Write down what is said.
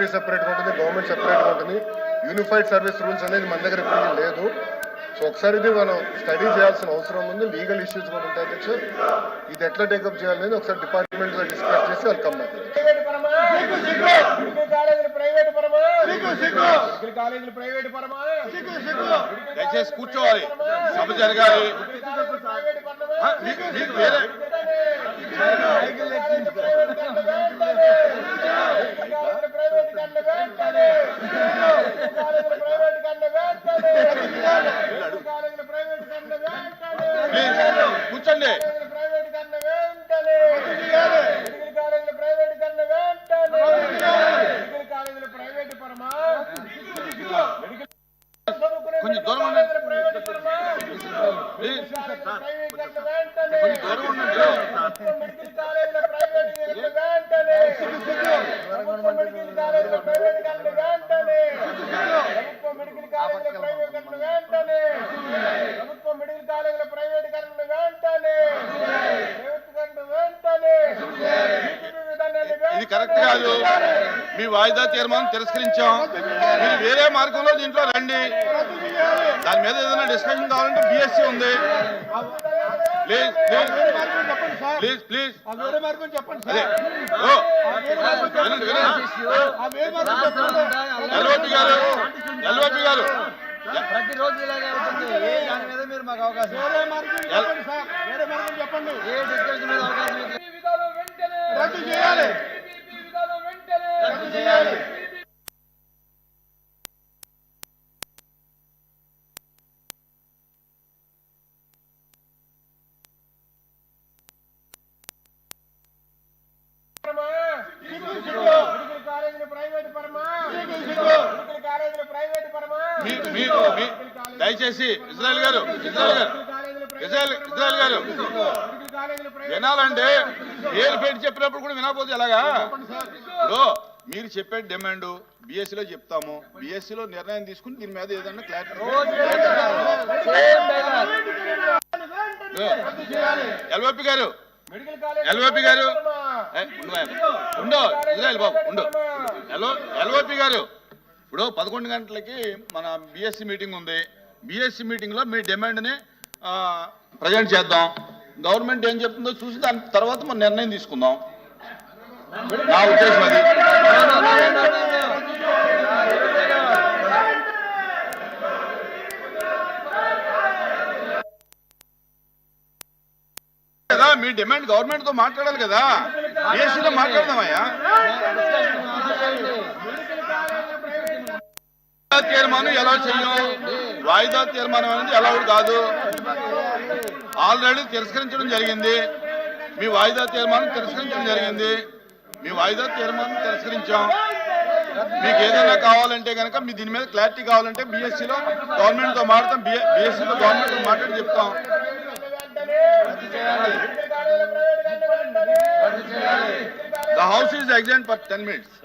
ZP సెపరేట్గా ఉంటుంది government సెపరేట్గా ఉంటుంది. యూనిఫైడ్ సర్వీస్ రూల్స్ అనేది మన దగ్గర ఇప్పుడు లేదు. సో ఒకసారి ఇది మనం స్టడీ చేయాల్సిన అవసరం ఉంది. లీగల్ ఇష్యూస్ కూడా ఉంటాయి అధ్యక్ష. ఇది ఎట్లా టేకప్ చేయాలనేది ఒకసారి డిపార్ట్మెంట్లో డిస్కస్ చేసి వెల్కమ్ ప్రైవేట్ పరమా? మెడికల్ కాలేజీలు ప్రైవేట్ పరమా? మెడికల్ కాలేజీలు ప్రైవేట్ పరమా? దయచేసి కూర్చోవాలి. సభ జరగాలి మెడికల్ కాలేజీలు ప్రైవేట్ పరమా ఆ, మీకు మీకు వేరే ప్రైవేట్ కన్నా వెంటనే కాలేజీలు ప్రైవేట్ కన్నా వెంటనే కాలేజీలు ప్రైవేట్ కన్నా వెంటనే ప్లీజ్ కూర్చోండి ప్రైవేట్ కన్నా వెంటనే మెడికల్ కాలేజీలు ప్రైవేట్ కన్నా వెంటనే మెడికల్ కాలేజీలు ప్రైవేట్ కూర్చోండి కొంచెం దూరం ఉండండి. ప్రైవేట్ పరమా ప్రైవేట్ కన్నా వెంటనే కొంచెం దూరం ఉండండి మెడికల్ కాలేజీల ప్రైవేట్ కన్నా వెంటనే మెడికల్ కాలేజీల ప్రైవేట్ కన్నా వెంటనే ప్రభుత్వ మెడికల్ కాలేజీల ప్రైవేట్ కన్నా వెంటనే వెంటనే ఇది కరెక్ట్ కాదు. మీ వాయిదా తీర్మానం తిరస్కరించాం. మీరు వేరే మార్గంలో దీంట్లో రండి. దాని మీద ఏదైనా డిస్కషన్ కావాలంటే బిఎస్సి ఉంది. ప్లీజ్ ప్లీజ్ ప్లీజ్ ప్లీజ్ వేరే మార్గం చెప్పండి అదే. ఓ. వినండి వినండి. ఎల్ఓపి గారు ఎల్ఓపి గారు ప్రతిరోజు ఇలాగే ఏ దాని మీద మీరు మాకు అవకాశం వేరే చెప్పండి సార్ వేరే మార్గం చెప్పండి. ఏ డిస్కషన్ మీద అవకాశం ఇవ్వలేదు. విధానం వెంటనే రద్దు చేయాలి విధానం వెంటనే రద్దు చేయాలి మెడికల్ కాలేజీలు ప్రైవేట్ పరమా మెడికల్ కాలేజీలు ప్రైవేట్ పరమా మీ మీకు మీ దయచేసి ఇజ్రాయల్ గారు ఇజ్రాయల్ గారు ఇజ్రాయల్ ఇజ్రాయల్ గారు. వినాలంటే పేరు పెట్టి చెప్పినప్పుడు కూడా వినకపోతే ఎలాగా? మీరు చెప్పే డిమాండ్లో చెప్తాము. లో నిర్ణయం తీసుకుని దీని మీద ఏదన్నా క్లారిటీ ఎల్ఓపి గారు ఎల్ఓపి గారు. ఉండు ఇజ్రాయల్ బాబు ఉండు. ఎల్ఓ ఎల్ఓపి గారు. ఇప్పుడు పదకొండు గంటలకి మన బిఎస్సి మీటింగ్ ఉంది. బిఎస్సి మీటింగ్లో మీ డిమాండ్ని ప్రజెంట్ చేద్దాం. గవర్నమెంట్ ఏం చెప్తుందో చూసి దాని తర్వాత మనం నిర్ణయం తీసుకుందాం. నా ఉద్దేశం అది. కదా మీ డిమాండ్ గవర్నమెంట్తో మాట్లాడాలి కదా. బిఎస్సీలో మాట్లాడదామయ్యా. తీర్మానం ఎలా చెయ్యం వాయిదా తీర్మానం అనేది ఎలా కాదు. ఆల్రెడీ తిరస్కరించడం జరిగింది. మీ వాయిదా తీర్మానం తిరస్కరించడం జరిగింది. మీ వాయిదా తీర్మానం తిరస్కరించాం. మీకు ఏదైనా కావాలంటే కనుక మీ దీని మీద క్లారిటీ కావాలంటే బీఎస్సీలో గవర్నమెంట్తో మాట్లాడతాం. బీఎస్సీలో గవర్నమెంట్ మాట్లాడి చెప్తాం. The house is exam for ten minutes